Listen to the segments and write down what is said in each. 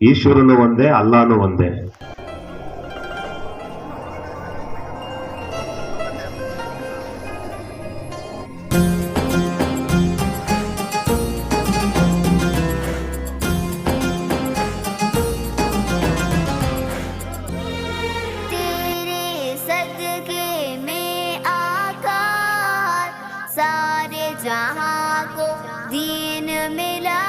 ಈಶ್ವರನು ಒಂದೇ ಅಲ್ಲಾನು ಒಂದೇ तेरे सदके में आकार सारे जहां को दीन मिला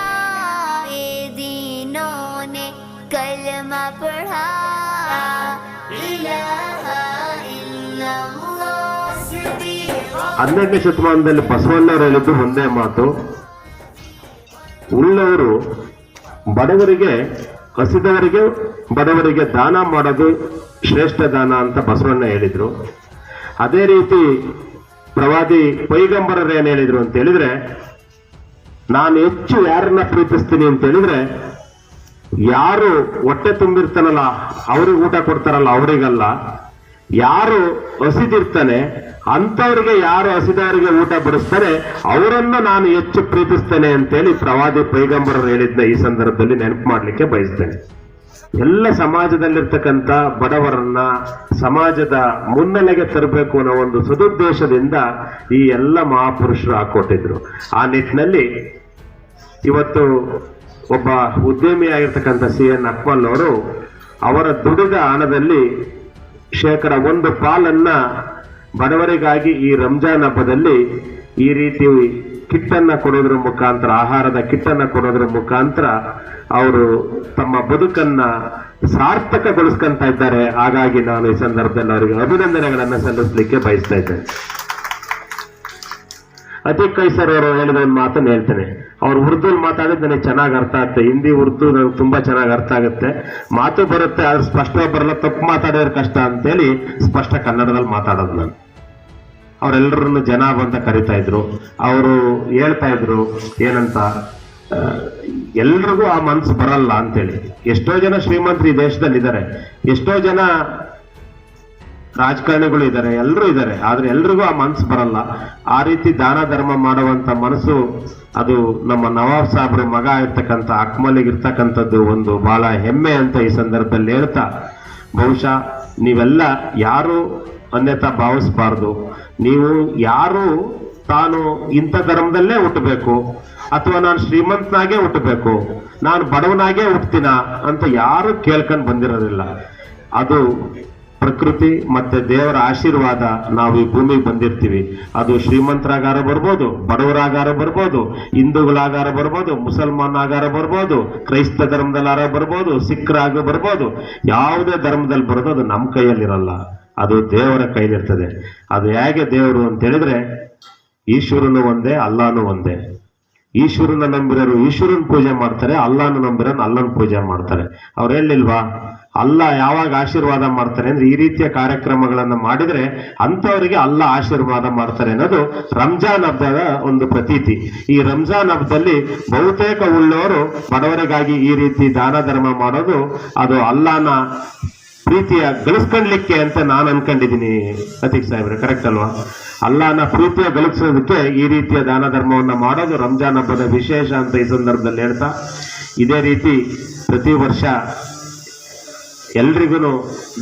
ಹನ್ನೆರಡನೇ ಶತಮಾನದಲ್ಲಿ ಬಸವಣ್ಣವರು ಹೇಳಿದ್ದು ಒಂದೇ ಮಾತು. ಉಳ್ಳವರು ಬಡವರಿಗೆ, ಕಸಿದವರಿಗೆ, ಬಡವರಿಗೆ ದಾನ ಮಾಡೋದು ಶ್ರೇಷ್ಠ ದಾನ ಅಂತ ಬಸವಣ್ಣ ಹೇಳಿದ್ರು. ಅದೇ ರೀತಿ ಪ್ರವಾದಿ ಪೈಗಂಬರರು ಏನು ಹೇಳಿದ್ರು ಅಂತ ಹೇಳಿದ್ರೆ, ನಾನು ಹೆಚ್ಚು ಯಾರನ್ನ ಪ್ರೀತಿಸ್ತೀನಿ ಅಂತ ಹೇಳಿದ್ರೆ ಯಾರು ಹೊಟ್ಟೆ ತುಂಬಿರ್ತಾನಲ್ಲ, ಅವ್ರಿಗೆ ಊಟ ಕೊಡ್ತಾರಲ್ಲ, ಅವರಿಗಲ್ಲ. ಯಾರು ಹಸಿದಿರ್ತಾನೆ, ಅಂಥವ್ರಿಗೆ ಯಾರು ಹಸಿದವರಿಗೆ ಊಟ ಬಡಿಸ್ತಾರೆ, ಅವರನ್ನು ನಾನು ಹೆಚ್ಚು ಪ್ರೀತಿಸ್ತೇನೆ ಅಂತೇಳಿ ಪ್ರವಾದಿ ಪೈಗಂಬರರು ಹೇಳಿದ್ನ ಈ ಸಂದರ್ಭದಲ್ಲಿ ನೆನಪು ಮಾಡ್ಲಿಕ್ಕೆ ಬಯಸ್ತೇನೆ. ಎಲ್ಲ ಸಮಾಜದಲ್ಲಿರ್ತಕ್ಕಂಥ ಬಡವರನ್ನ ಸಮಾಜದ ಮುನ್ನೆಲೆಗೆ ತರಬೇಕು ಅನ್ನೋ ಒಂದು ಸದುದ್ದೇಶದಿಂದ ಈ ಎಲ್ಲ ಮಹಾಪುರುಷರು ಹಾಕೊಟ್ಟಿದ್ರು ಆ ನಿಟ್ಟಿನಲ್ಲಿ ಇವತ್ತು ಒಬ್ಬ ಉದ್ಯಮಿಯಾಗಿರ್ತಕ್ಕಂಥ ಸಿ ಎನ್ ಅಕ್ಮಲ್ ಅವರು ಅವರ ದುಡಿದ ಹಣದಲ್ಲಿ ಶೇಕಡ ಒಂದು ಪಾಲನ್ನ ಬಡವರಿಗಾಗಿ ಈ ರಂಜಾನ್ ಹಬ್ಬದಲ್ಲಿ ಈ ರೀತಿ ಕಿಟ್ಟನ್ನ ಕೊಡೋದ್ರ ಮುಖಾಂತರ, ಆಹಾರದ ಕಿಟ್ಟನ್ನ ಕೊಡೋದ್ರ ಮುಖಾಂತರ ಅವರು ತಮ್ಮ ಬದುಕನ್ನ ಸಾರ್ಥಕಗೊಳಿಸ್ಕೊಂತ ಇದ್ದಾರೆ. ಹಾಗಾಗಿ ನಾನು ಈ ಸಂದರ್ಭದಲ್ಲಿ ಅವರಿಗೆ ಅಭಿನಂದನೆಗಳನ್ನು ಸಲ್ಲಿಸಲಿಕ್ಕೆ ಬಯಸ್ತಾ ಇದ್ದೇನೆ. ಅತೀಕ್ ಕೈಸರ್ ಅವರು ಹೇಳಿದ ಒಂದು ಮಾತನ್ನು ಹೇಳ್ತೇನೆ. ಅವ್ರು ಉರ್ದುಲ್ ಮಾತಾಡಿದ್ ನನಗೆ ಚೆನ್ನಾಗಿ ಅರ್ಥ ಆಗುತ್ತೆ. ಹಿಂದಿ, ಉರ್ದು ನನಗೆ ತುಂಬಾ ಚೆನ್ನಾಗಿ ಅರ್ಥ ಆಗುತ್ತೆ. ಮಾತು ಬರುತ್ತೆ, ಆದ್ರೆ ಸ್ಪಷ್ಟವಾಗಿ ಬರಲ್ಲ, ತಪ್ಪು ಮಾತಾಡೋದ್ರ ಕಷ್ಟ ಅಂತೇಳಿ ಸ್ಪಷ್ಟ ಕನ್ನಡದಲ್ಲಿ ಮಾತಾಡೋದು ನಾನು. ಅವರೆಲ್ಲರನ್ನು ಜನ ಅಂತ ಕರಿತಾ ಇದ್ರು. ಅವರು ಹೇಳ್ತಾ ಇದ್ರು, ಏನಂತ ಎಲ್ರಿಗೂ ಆ ಮನ್ಸು ಬರಲ್ಲ ಅಂತೇಳಿ. ಎಷ್ಟೋ ಜನ ಶ್ರೀಮಂತರು ಈ ದೇಶದಲ್ಲಿ ಇದ್ದಾರೆ ಎಷ್ಟೋ ಜನ ರಾಜಕಾರಣಿಗಳು ಇದ್ದಾರೆ ಎಲ್ಲರೂ ಇದ್ದಾರೆ, ಆದ್ರೆ ಎಲ್ರಿಗೂ ಆ ಮನಸ್ಸು ಬರಲ್ಲ. ಆ ರೀತಿ ದಾನ ಧರ್ಮ ಮಾಡುವಂತ ಮನಸ್ಸು ಅದು ನಮ್ಮ ನವಾಬ್ ಸಾಹೇಬ್ರ ಮಗ ಇರ್ತಕ್ಕಂಥ ಅಕ್ಮಲಿಗೆ ಇರ್ತಕ್ಕಂಥದ್ದು ಒಂದು ಬಹಳ ಹೆಮ್ಮೆ ಅಂತ ಈ ಸಂದರ್ಭದಲ್ಲಿ ಹೇಳ್ತಾ, ಬಹುಶಃ ನೀವೆಲ್ಲ ಯಾರು ಅನ್ಯತಾ ಭಾವಿಸ್ಬಾರ್ದು. ನೀವು ಯಾರು ತಾನು ಇಂಥ ಧರ್ಮದಲ್ಲೇ ಹುಟ್ಟಬೇಕು, ಅಥವಾ ನಾನು ಶ್ರೀಮಂತನಾಗೆ ಹುಟ್ಟಬೇಕು, ನಾನು ಬಡವನಾಗೆ ಹುಟ್ಟತೀನ ಅಂತ ಯಾರು ಕೇಳ್ಕೊಂಡು ಬಂದಿರೋದಿಲ್ಲ. ಅದು ಪ್ರಕೃತಿ ಮತ್ತೆ ದೇವರ ಆಶೀರ್ವಾದ ನಾವು ಈ ಭೂಮಿಗೆ ಬಂದಿರ್ತೀವಿ. ಅದು ಶ್ರೀಮಂತರಾಗಾರ ಬರ್ಬೋದು, ಬಡವರಾಗಾರ ಬರ್ಬೋದು, ಹಿಂದೂಗಳಾಗಾರ ಬರ್ಬೋದು ಮುಸಲ್ಮಾನ್ ಆಗಾರ ಬರ್ಬೋದು, ಕ್ರೈಸ್ತ ಧರ್ಮದಲ್ಲಾರ ಬರ್ಬೋದು, ಸಿಖ್ರಾಗ ಬರ್ಬೋದು, ಯಾವುದೇ ಧರ್ಮದಲ್ಲಿ ಬರೋದು ಅದು ನಮ್ಮ ಕೈಯಲ್ಲಿರಲ್ಲ. ಅದು ದೇವರ ಕೈಲಿರ್ತದೆ. ಅದು ಹೇಗೆ ದೇವರು ಅಂತ ಹೇಳಿದ್ರೆ, ಈಶ್ವರನು ಒಂದೇ, ಅಲ್ಲಾನು ಒಂದೇ. ಈಶ್ವರನ ನಂಬಿರೋರು ಈಶ್ವರನ ಪೂಜೆ ಮಾಡ್ತಾರೆ, ಅಲ್ಲಾನು ನಂಬಿರೋನು ಅಲ್ಲನ ಪೂಜೆ ಮಾಡ್ತಾರೆ. ಅವ್ರು ಹೇಳಿಲ್ವಾ? ಅಲ್ಲ ಯಾವಾಗ ಆಶೀರ್ವಾದ ಮಾಡ್ತಾರೆ ಅಂದ್ರೆ ಈ ರೀತಿಯ ಕಾರ್ಯಕ್ರಮಗಳನ್ನು ಮಾಡಿದ್ರೆ ಅಂಥವರಿಗೆ ಅಲ್ಲ ಆಶೀರ್ವಾದ ಮಾಡ್ತಾರೆ ಅನ್ನೋದು ರಂಜಾನ್ ಹಬ್ಬದ ಒಂದು ಪ್ರತೀತಿ. ಈ ರಂಜಾನ್ ಹಬ್ಬದಲ್ಲಿ ಬಹುತೇಕ ಉಳ್ಳವರು ಬಡವರಿಗಾಗಿ ಈ ರೀತಿ ದಾನ ಧರ್ಮ ಮಾಡೋದು ಅದು ಅಲ್ಲನ ಪ್ರೀತಿಯ ಗಳಿಸ್ಕೊಳ್ಲಿಕ್ಕೆ ಅಂತ ನಾನು ಅನ್ಕೊಂಡಿದ್ದೀನಿ ಪ್ರತೀಕ್ ಸಾಹೇಬ್ರೆ ಕರೆಕ್ಟ್ ಅಲ್ವಾ? ಅಲ್ಲಾನ ಪ್ರೀತಿಯ ಗಳಿಸೋದಕ್ಕೆ ಈ ರೀತಿಯ ದಾನ ಧರ್ಮವನ್ನು ಮಾಡೋದು ರಂಜಾನ್ ಹಬ್ಬದ ವಿಶೇಷ ಅಂತ ಈ ಸಂದರ್ಭದಲ್ಲಿ ಹೇಳ್ತಾ, ಇದೇ ರೀತಿ ಪ್ರತಿ ವರ್ಷ ಎಲ್ರಿಗೂ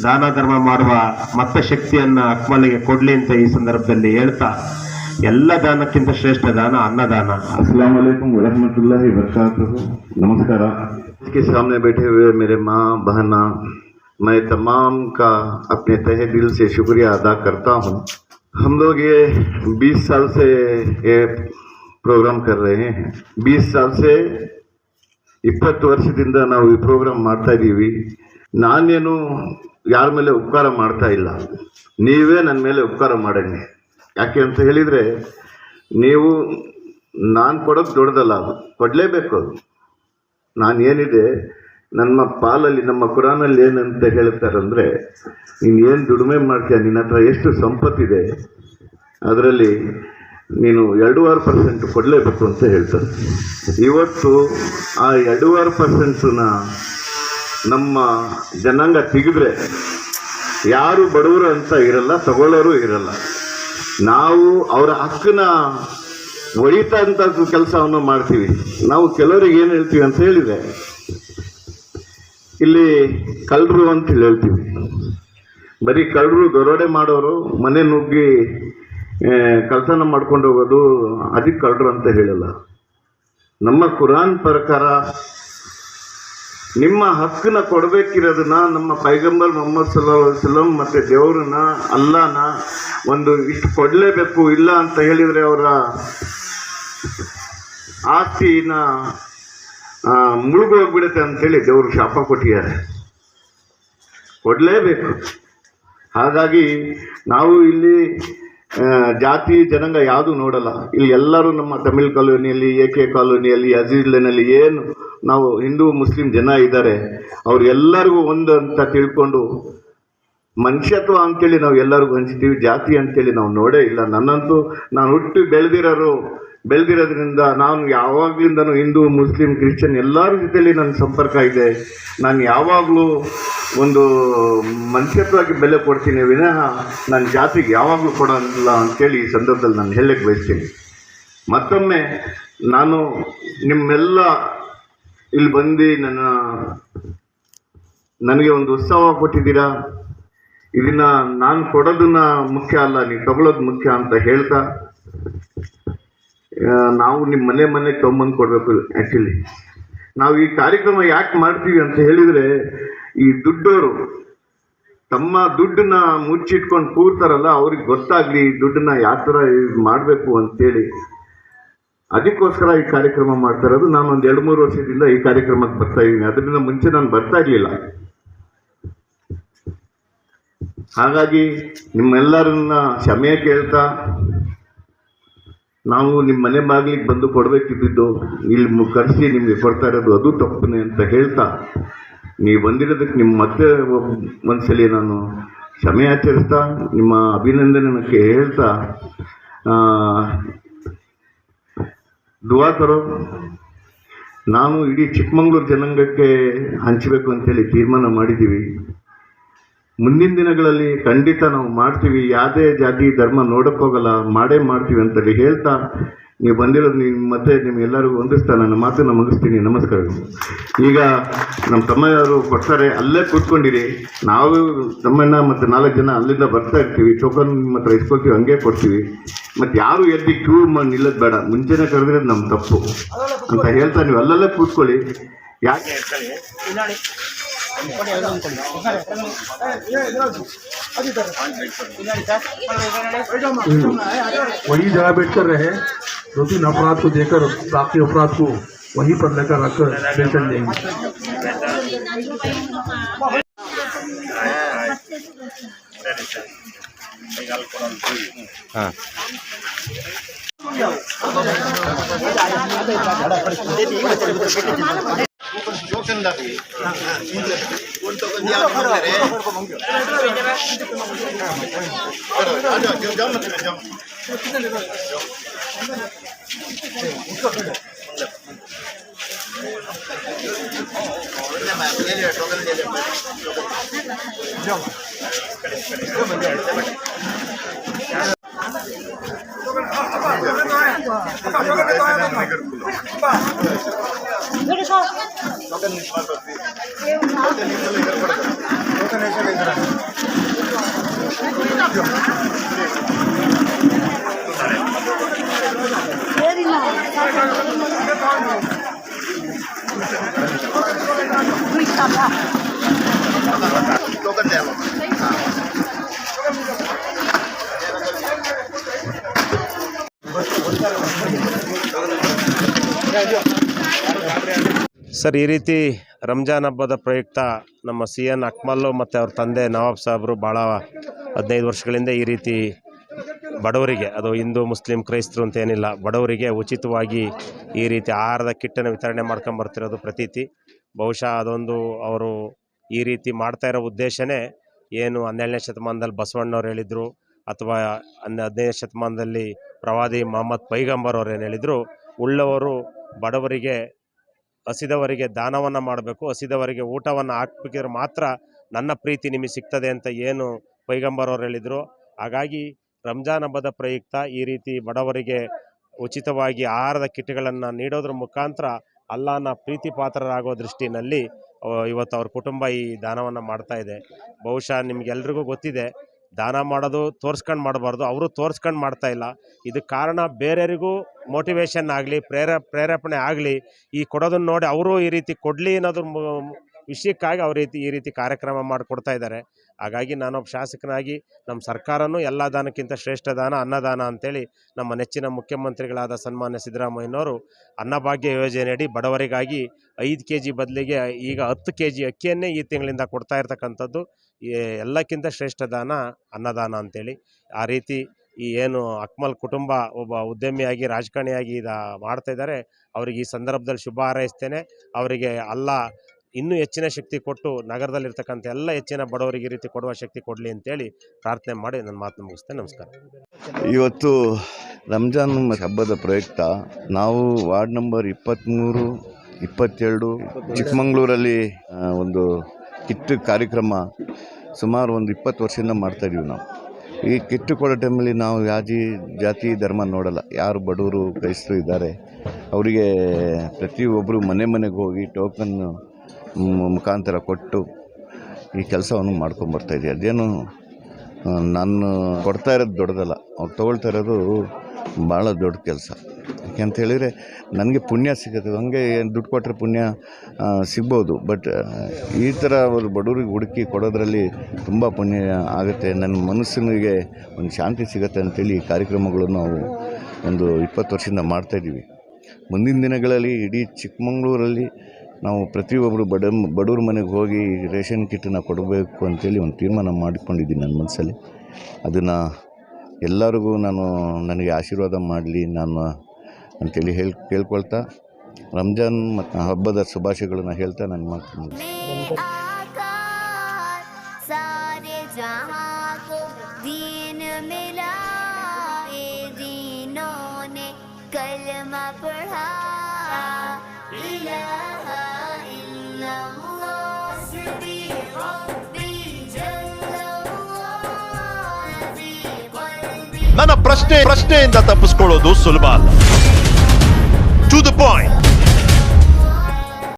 ದಾನ ಧರ್ಮ ಮಾಡುವ ಮತ್ತೆ ಶಕ್ತಿಯನ್ನ ಅಕ್ಮಲಿಗೆ ಕೊಡ್ಲಿ ಅಂತ ಈ ಸಂದರ್ಭದಲ್ಲಿ ಹೇಳ್ತಾ ಎಲ್ಲ ದಾನಕ್ಕಿಂತ ಶ್ರೇಷ್ಠ ದಾನ ಅನ್ನದಾನ अस्सलाम वालेकुम वरहमतुल्लाहि वबरकातुहू नमस्कार के सामने बैठे हुए मेरे माँ बहना मैं तमाम का अपने तहे दिल से शुक्रिया अदा करता हूँ हम लोग ये 20 साल से ये ಪ್ರೋಗ್ರಾಮ್ कर रहे हैं 20 साल से ಇಪ್ಪತ್ತು ವರ್ಷದಿಂದ ನಾವು ಈ ಪ್ರೋಗ್ರಾಮ್ ಮಾಡ್ತಾ ಇದ್ದೀವಿ ನಾನೇನು ಯಾರ ಮೇಲೆ ಉಪಕಾರ ಮಾಡ್ತಾ ಇಲ್ಲ, ನೀವೇ ನನ್ನ ಮೇಲೆ ಉಪಕಾರ ಮಾಡಂಗೆ ಯಾಕೆ ಅಂತ ಹೇಳಿದರೆ, ನೀವು ನಾನು ಕೊಡೋದು ದೊಡ್ಡದಲ್ಲ, ಅದು ಕೊಡಲೇಬೇಕು ಅದು. ನಾನು ಏನಿದೆ ನಮ್ಮ ಪಾಲಲ್ಲಿ, ನಮ್ಮ ಕುರಾನಲ್ಲಿ ಏನಂತ ಹೇಳ್ತಾರಂದರೆ, ನೀನು ಏನು ದುಡಿಮೆ ಮಾಡ್ತೀಯ, ನಿನ್ನ ಹತ್ರ ಎಷ್ಟು ಸಂಪತ್ತಿದೆ, ಅದರಲ್ಲಿ ನೀನು ಎರಡೂವರೆ ಪರ್ಸೆಂಟ್ ಕೊಡಲೇಬೇಕು ಅಂತ ಹೇಳ್ತಾರೆ. ಇವತ್ತು ಆ ಎರಡೂವರೆ ಪರ್ಸೆಂಟನ್ನ ನಮ್ಮ ಜನಾಂಗ ತೆಗೆದ್ರೆ ಯಾರು ಬಡವರು ಅಂತ ಇರಲ್ಲ, ತಗೊಳ್ಳೋರು ಇರಲ್ಲ. ನಾವು ಅವರ ಹಕ್ಕನ್ನ ಒಳಿತಂಥ ಕೆಲಸವನ್ನು ಮಾಡ್ತೀವಿ. ನಾವು ಕೆಲವರಿಗೆ ಏನು ಹೇಳ್ತೀವಿ ಅಂತ ಹೇಳಿದೆ ಇಲ್ಲಿ ಕಳ್ಳರು ಅಂತ ಹೇಳ್ತೀವಿ. ಬರೀ ಕಳ್ಳರು ದರೋಡೆ ಮಾಡೋರು, ಮನೆ ನುಗ್ಗಿ ಕಳ್ತನ ಮಾಡ್ಕೊಂಡು ಹೋಗೋದು ಅದಕ್ಕೆ ಕಳ್ಳರು ಅಂತ ಹೇಳಲ್ಲ. ನಮ್ಮ ಕುರಾನ್ ಪ್ರಕಾರ ನಿಮ್ಮ ಹಕ್ಕನ್ನ ಕೊಡಬೇಕಿರೋದನ್ನ ನಮ್ಮ ಪೈಗಂಬರ್ ಮೊಹಮ್ಮದ್ ಸಲ್ಲಾ ಮತ್ತು ದೇವ್ರನ್ನ ಅಲ್ಲಾನ ಒಂದು ಇಷ್ಟು ಕೊಡಲೇಬೇಕು, ಇಲ್ಲ ಅಂತ ಹೇಳಿದರೆ ಅವರ ಆಸ್ತಿನ ಮುಳುಗೋಗ್ಬಿಡುತ್ತೆ ಅಂಥೇಳಿ ದೇವರು ಶಾಪ ಕೊಟ್ಟಿದ್ದಾರೆ. ಕೊಡಲೇಬೇಕು. ಹಾಗಾಗಿ ನಾವು ಇಲ್ಲಿ ಜಾತಿ, ಜನಾಂಗ ಯಾವುದು ನೋಡಲ್ಲ. ಇಲ್ಲಿ ಎಲ್ಲರೂ ನಮ್ಮ ತಮಿಳ್ ಕಾಲೋನಿಯಲ್ಲಿ, ಎ ಕೆ ಕಾಲೋನಿಯಲ್ಲಿ ಅಜೀರ್ಲೆನಲ್ಲಿ ಏನು ನಾವು ಹಿಂದೂ ಮುಸ್ಲಿಂ ಜನ ಇದ್ದಾರೆ ಅವ್ರು ಎಲ್ಲರಿಗೂ ಒಂದು ಅಂತ ತಿಳ್ಕೊಂಡು, ಮನುಷ್ಯತ್ವ ಅಂತೇಳಿ ನಾವು ಎಲ್ಲರಿಗೂ ಹಂಚ್ತೀವಿ, ಜಾತಿ ಅಂತೇಳಿ ನಾವು ನೋಡೇ ಇಲ್ಲ. ನನ್ನಂತೂ ನಾನು ಹುಟ್ಟಿ ಬೆಳೆದಿರೋರು, ಬೆಳೆದಿರೋದ್ರಿಂದ ನಾನು ಯಾವಾಗ್ಲಿಂದನೂ ಹಿಂದೂ, ಮುಸ್ಲಿಂ, ಕ್ರಿಶ್ಚಿಯನ್ ಎಲ್ಲರ ಜೊತೆಯಲ್ಲಿ ನನ್ನ ಸಂಪರ್ಕ ಇದೆ. ನಾನು ಯಾವಾಗಲೂ ಒಂದು ಮನುಷ್ಯತ್ವವಾಗಿ ಬೆಲೆ ಕೊಡ್ತೀನಿ ವಿನಃ ನನ್ನ ಜಾತಿಗೆ ಯಾವಾಗಲೂ ಕೊಡೋಲ್ಲ ಅಂತೇಳಿ ಈ ಸಂದರ್ಭದಲ್ಲಿ ನಾನು ಹೇಳಕ್ಕೆ ಬಯಸ್ತೀನಿ. ಮತ್ತೊಮ್ಮೆ ನಾನು ನಿಮ್ಮೆಲ್ಲ ಇಲ್ಲಿ ಬಂದು ನನ್ನ, ನನಗೆ ಒಂದು ಉತ್ಸವ ಕೊಟ್ಟಿದ್ದೀರಾ? ಇದನ್ನ ನಾನು ಕೊಡೋದನ್ನ ಮುಖ್ಯ ಅಲ್ಲ, ನೀವು ತಗೊಳ್ಳೋದು ಮುಖ್ಯ ಅಂತ ಹೇಳ್ತಾ ನಾವು ನಿಮ್ಮ ಮನೆ ಮನೆ ತೊಗೊಂಬಂದು ಕೊಡಬೇಕು ಆ್ಯಕ್ಚುಲಿ ನಾವು ಈ ಕಾರ್ಯಕ್ರಮ ಯಾಕೆ ಮಾಡ್ತೀವಿ ಅಂತ ಹೇಳಿದರೆ, ಈ ದುಡ್ಡೋರು ತಮ್ಮ ದುಡ್ಡನ್ನ ಮುಚ್ಚಿಟ್ಕೊಂಡು ಕೂರ್ತಾರಲ್ಲ, ಅವ್ರಿಗೆ ಗೊತ್ತಾಗ್ಲಿ ದುಡ್ಡನ್ನ ಯಾವ ಥರ ಮಾಡಬೇಕು ಅಂತೇಳಿ. ಅದಕ್ಕೋಸ್ಕರ ಈ ಕಾರ್ಯಕ್ರಮ ಮಾಡ್ತಾ ಇರೋದು. ನಾನು ಒಂದು ಎರಡು ಮೂರು ವರ್ಷದಿಂದ ಈ ಕಾರ್ಯಕ್ರಮಕ್ಕೆ ಬರ್ತಾ ಇದ್ದೀನಿ. ಅದರಿಂದ ಮುಂಚೆ ನಾನು ಬರ್ತಾ ಇರಲಿಲ್ಲ. ಹಾಗಾಗಿ ನಿಮ್ಮೆಲ್ಲರನ್ನ ಕ್ಷಮೆ ಕೇಳ್ತಾ ನಾವು ನಿಮ್ಮ ಮನೆ ಬಾಗಿಲಿಗೆ ಬಂದು ಕೊಡಬೇಕಿದ್ದು ಇಲ್ಲಿ ಕರೆಸಿ ನಿಮಗೆ ಕೊಡ್ತಾ ಇರೋದು ಅದು ತಪ್ಪನೆ ಅಂತ ಹೇಳ್ತಾ, ನೀವು ಬಂದಿರೋದಕ್ಕೆ ನಿಮ್ಮ ಮತ್ತೆ ಒಂದ್ಸಲಿ ನಾನು ಕ್ಷಮೆ ಆಚರಿಸ್ತಾ, ನಿಮ್ಮ ಅಭಿನಂದನೆ ಹೇಳ್ತಾ ಆ, ದುವಾ ತರೋ. ನಾನು ಇಡೀ ಚಿಕ್ಕಮಂಗ್ಳೂರು ಜನಾಂಗಕ್ಕೆ ಹಂಚಬೇಕು ಅಂತೇಳಿ ತೀರ್ಮಾನ ಮಾಡಿದ್ದೀವಿ. ಮುಂದಿನ ದಿನಗಳಲ್ಲಿ ಖಂಡಿತ ನಾವು ಮಾಡ್ತೀವಿ. ಯಾವುದೇ ಜಾತಿ, ಧರ್ಮ ನೋಡೋಕ್ಕೋಗಲ್ಲ ಮಾಡೇ ಮಾಡ್ತೀವಿ ಅಂತೇಳಿ ಹೇಳ್ತಾ ನೀವು ಬಂದಿರೋದು ನಿಮ್ಮ ಮತ್ತೆ ನಿಮಗೆಲ್ಲರಿಗೂ ಹೊಂದಿಸ್ತಾ ನನ್ನ ಮಾತನ್ನು ಮುಗಿಸ್ತೀನಿ. ನಮಸ್ಕಾರಗಳು ಈಗ ನಮ್ಮ ತಮ್ಮಯ್ಯವರು ಕೊಡ್ತಾರೆ ಅಲ್ಲೇ ಕೂತ್ಕೊಂಡಿರಿ. ನಾವು ತಮ್ಮಣ್ಣ ಮತ್ತು ನಾಲ್ಕು ಜನ ಅಲ್ಲಿಂದ ಬರ್ತಾ ಇರ್ತೀವಿ. ಟೋಕನ್ ನಿಮ್ಮ ಹತ್ರ ಇಸ್ಕೊಳ್ತೀವಿ ಹಂಗೆ ಕೊಡ್ತೀವಿ. ಮತ್ತು ಯಾರು ಎದ್ದು ಕ್ಯೂ ಮಾಡಿ ನಿಲ್ಲೋದು ಬೇಡ. ಮುಂಚೆನೇ ಕರೆದಿರೋದು ನಮ್ಮ ತಪ್ಪು ಅಂತ ಹೇಳ್ತಾ ನೀವು ಅಲ್ಲಲ್ಲೇ ಕೂತ್ಕೊಳ್ಳಿ. ಯಾಕೆ? वही जगह बैठ कर रहे दो तीन अपराध को देकर, बाकी अपराध को वहीं पर लेकर रखकर बेचन देंगे। వచ్చింది token token Apa? Apa? Apa? Apa? Apa? Apa? Apa? Apa? Apa? Sir, ಈ ರೀತಿ ರಂಜಾನ್ ಹಬ್ಬದ ಪ್ರಯುಕ್ತ ನಮ್ಮ ಸಿ ಎನ್ ಅಕ್ಮಲ್ಲು ಮತ್ತು ಅವ್ರ ತಂದೆ ನವಾಬ್ ಸಾಹೇಬರು ಭಾಳ ಹದಿನೈದು ವರ್ಷಗಳಿಂದ ಈ ರೀತಿ ಬಡವರಿಗೆ, ಅದು ಹಿಂದೂ, ಮುಸ್ಲಿಂ, ಕ್ರೈಸ್ತರು ಅಂತ ಏನಿಲ್ಲ, ಬಡವರಿಗೆ ಉಚಿತವಾಗಿ ಈ ರೀತಿ ಆಹಾರದ ಕಿಟ್ಟನ್ನು ವಿತರಣೆ ಮಾಡ್ಕೊಂಡು ಬರ್ತಿರೋದು ಪ್ರತೀತಿ. ಬಹುಶಃ ಅದೊಂದು ಅವರು ಈ ರೀತಿ ಮಾಡ್ತಾ ಇರೋ ಉದ್ದೇಶನೇ ಏನು ಹನ್ನೆರಡನೇ ಶತಮಾನದಲ್ಲಿ ಬಸವಣ್ಣವ್ರು ಹೇಳಿದರು, ಅಥವಾ ಹನ್ನ, ಹದಿನೈದನೇ ಶತಮಾನದಲ್ಲಿ ಪ್ರವಾದಿ ಮೊಹಮ್ಮದ್ ಪೈಗಂಬರ್ ಅವ್ರು ಏನು ಹೇಳಿದರು, ಉಳ್ಳವರು ಬಡವರಿಗೆ ಹಸಿದವರಿಗೆ ದಾನವನ್ನು ಮಾಡಬೇಕು, ಹಸಿದವರಿಗೆ ಊಟವನ್ನು ಹಾಕ್ಬೇಕಿದ್ರೆ ಮಾತ್ರ ನನ್ನ ಪ್ರೀತಿ ನಿಮಗೆ ಸಿಗ್ತದೆ ಅಂತ ಏನು ಪೈಗಂಬರ್ ಅವ್ರು ಹೇಳಿದರು. ಹಾಗಾಗಿ ರಂಜಾನ್ ಹಬ್ಬದ ಪ್ರಯುಕ್ತ ಈ ರೀತಿ ಬಡವರಿಗೆ ಉಚಿತವಾಗಿ ಆಹಾರದ ಕಿಟ್ಗಳನ್ನು ನೀಡೋದ್ರ ಮುಖಾಂತರ ಅಲ್ಲಾನ ಪ್ರೀತಿ ಪಾತ್ರರಾಗೋ ದೃಷ್ಟಿನಲ್ಲಿ ಇವತ್ತು ಅವ್ರ ಕುಟುಂಬ ಈ ದಾನವನ್ನು ಮಾಡ್ತಾ ಇದೆ. ಬಹುಶಃ ನಿಮಗೆಲ್ರಿಗೂ ಗೊತ್ತಿದೆ, ದಾನ ಮಾಡೋದು ತೋರ್ಸ್ಕೊಂಡು ಮಾಡಬಾರ್ದು, ಅವರು ತೋರ್ಸ್ಕೊಂಡು ಮಾಡ್ತಾ ಇಲ್ಲ. ಇದಕ್ಕೆ ಕಾರಣ ಬೇರೆಯವರಿಗೂ ಮೋಟಿವೇಶನ್ ಆಗಲಿ, ಪ್ರೇರ, ಪ್ರೇರೇಪಣೆ ಆಗಲಿ, ಈ ಕೊಡೋದನ್ನ ನೋಡಿ ಅವರು ಈ ರೀತಿ ಕೊಡಲಿ ಅನ್ನೋದ್ರ ವಿಷಯಕ್ಕಾಗಿ ಅವ್ರ ರೀತಿ, ಈ ರೀತಿ ಕಾರ್ಯಕ್ರಮ ಮಾಡಿಕೊಡ್ತಾ ಇದ್ದಾರೆ. ಹಾಗಾಗಿ ನಾನೊಬ್ಬ ಶಾಸಕನಾಗಿ ನಮ್ಮ ಸರ್ಕಾರನೂ ಎಲ್ಲ ದಾನಕ್ಕಿಂತ ಶ್ರೇಷ್ಠ ದಾನ, ಅನ್ನದಾನ ಅಂತೇಳಿ ನಮ್ಮ ನೆಚ್ಚಿನ ಮುಖ್ಯಮಂತ್ರಿಗಳಾದ ಸನ್ಮಾನ್ಯ ಸಿದ್ದರಾಮಯ್ಯನವರು ಅನ್ನಭಾಗ್ಯ ಯೋಜನೆಯಡಿ ಬಡವರಿಗಾಗಿ ಐದು ಕೆ ಜಿ ಬದಲಿಗೆ ಈಗ ಹತ್ತು ಕೆ ಜಿ ಅಕ್ಕಿಯನ್ನೇ ಈ ತಿಂಗಳಿಂದ ಕೊಡ್ತಾ ಇರ್ತಕ್ಕಂಥದ್ದು ಎಲ್ಲಕ್ಕಿಂತ ಶ್ರೇಷ್ಠ ದಾನ, ಅನ್ನದಾನ ಅಂತೇಳಿ. ಆ ರೀತಿ ಈ ಏನು ಅಕ್ಮಲ್ ಕುಟುಂಬ ಒಬ್ಬ ಉದ್ಯಮಿಯಾಗಿ, ರಾಜಕಾರಣಿಯಾಗಿ ಇದು ಮಾಡ್ತಾ ಇದ್ದಾರೆ. ಅವರಿಗೆ ಈ ಸಂದರ್ಭದಲ್ಲಿ ಶುಭ ಹಾರೈಸ್ತೇನೆ. ಅವರಿಗೆ ಅಲ್ಲ ಇನ್ನೂ ಹೆಚ್ಚಿನ ಶಕ್ತಿ ಕೊಟ್ಟು ನಗರದಲ್ಲಿರ್ತಕ್ಕಂಥ ಎಲ್ಲ ಹೆಚ್ಚಿನ ಬಡವರಿಗೆ ಈ ರೀತಿ ಕೊಡುವ ಶಕ್ತಿ ಕೊಡಲಿ ಅಂತೇಳಿ ಪ್ರಾರ್ಥನೆ ಮಾಡಿ ನನ್ನ ಮಾತನ್ನು ಮುಗಿಸ್ತೇನೆ. ನಮಸ್ಕಾರ. ಇವತ್ತು ರಂಜಾನ್ ಹಬ್ಬದ ಪ್ರಯುಕ್ತ ನಾವು ವಾರ್ಡ್ ನಂಬರ್ ಇಪ್ಪತ್ತ್ಮೂರು, ಇಪ್ಪತ್ತೆರಡು ಚಿಕ್ಕಮಂಗ್ಳೂರಲ್ಲಿ ಒಂದು ಕಿಟ್ಟು ಕಾರ್ಯಕ್ರಮ ಸುಮಾರು ಒಂದು ಇಪ್ಪತ್ತು ವರ್ಷದಿಂದ ಮಾಡ್ತಾಯಿದ್ದೀವಿ ನಾವು. ಈ ಕಿಟ್ಟು ಕೊಡೋ ಟೈಮಲ್ಲಿ ನಾವು ಯಾಜಿ ಜಾತಿ ಧರ್ಮ ನೋಡಲ್ಲ. ಯಾರು ಬಡವರು, ಕ್ರೈಸ್ತರು ಇದ್ದಾರೆ, ಅವರಿಗೆ ಪ್ರತಿಯೊಬ್ಬರು ಮನೆ ಮನೆಗೆ ಹೋಗಿ ಟೋಕನ್ ಮುಖಾಂತರ ಕೊಟ್ಟು ಈ ಕೆಲಸವನ್ನು ಮಾಡ್ಕೊಂಬರ್ತಾಯಿದ್ದೀವಿ ಅದೇನು ನಾನು ಕೊಡ್ತಾ ಇರೋದು ದೊಡ್ಡದಲ್ಲ, ಅವ್ರು ತೊಗೊಳ್ತಾ ಇರೋದು ಭಾಳ ದೊಡ್ಡ ಕೆಲಸ. ಯಾಕೆಂತ ಹೇಳಿದರೆ, ನನಗೆ ಪುಣ್ಯ ಸಿಗುತ್ತೆ. ಹಂಗೆ ದುಡ್ಡು ಕೊಟ್ಟರೆ ಪುಣ್ಯ ಸಿಗ್ಬೋದು. ಬಟ್ ಈ ಥರ ಅವರು ಬಡವರಿಗೆ ಹುಡುಕಿ ಕೊಡೋದ್ರಲ್ಲಿ ತುಂಬ ಪುಣ್ಯ ಆಗುತ್ತೆ. ನನ್ನ ಮನಸ್ಸಿನಿಗೆ ಒಂದು ಶಾಂತಿ ಸಿಗುತ್ತೆ ಅಂತೇಳಿ ಈ ಕಾರ್ಯಕ್ರಮಗಳನ್ನು ನಾವು ಒಂದು ಇಪ್ಪತ್ತು ವರ್ಷದಿಂದ ಮಾಡ್ತಾಯಿದ್ದೀವಿ ಮುಂದಿನ ದಿನಗಳಲ್ಲಿ ಇಡೀ ಚಿಕ್ಕಮಂಗ್ಳೂರಲ್ಲಿ ನಾವು ಪ್ರತಿಯೊಬ್ಬರು ಬಡ ಬಡವ್ರ ಮನೆಗೆ ಹೋಗಿ ರೇಷನ್ ಕಿಟ್ಟನ್ನು ಕೊಡಬೇಕು ಅಂತೇಳಿ ಒಂದು ತೀರ್ಮಾನ ಮಾಡಿಕೊಂಡಿದ್ದೀನಿ ನನ್ನ ಮನಸ್ಸಲ್ಲಿ. ಅದನ್ನು ಎಲ್ಲರಿಗೂ ನಾನು ನನಗೆ ಆಶೀರ್ವಾದ ಮಾಡಲಿ, ನಾನು ಅಂತೇಳಿ ಹೇಳಿ ಕೇಳ್ಕೊಳ್ತಾ, ರಂಜಾನ್ ಮತ್ತು ಹಬ್ಬದ ಶುಭಾಶಯಗಳನ್ನು ಹೇಳ್ತಾ ನನ್ನ ಮಾತು ಕಲ್ಮ ನನ್ನ ಪ್ರಶ್ನೆ ಪ್ರಶ್ನೆಯಿಂದ ತಪ್ಪಿಸ್ಕೊಳ್ಳೋದು ಸುಲಭ ಅಲ್ಲ. To the point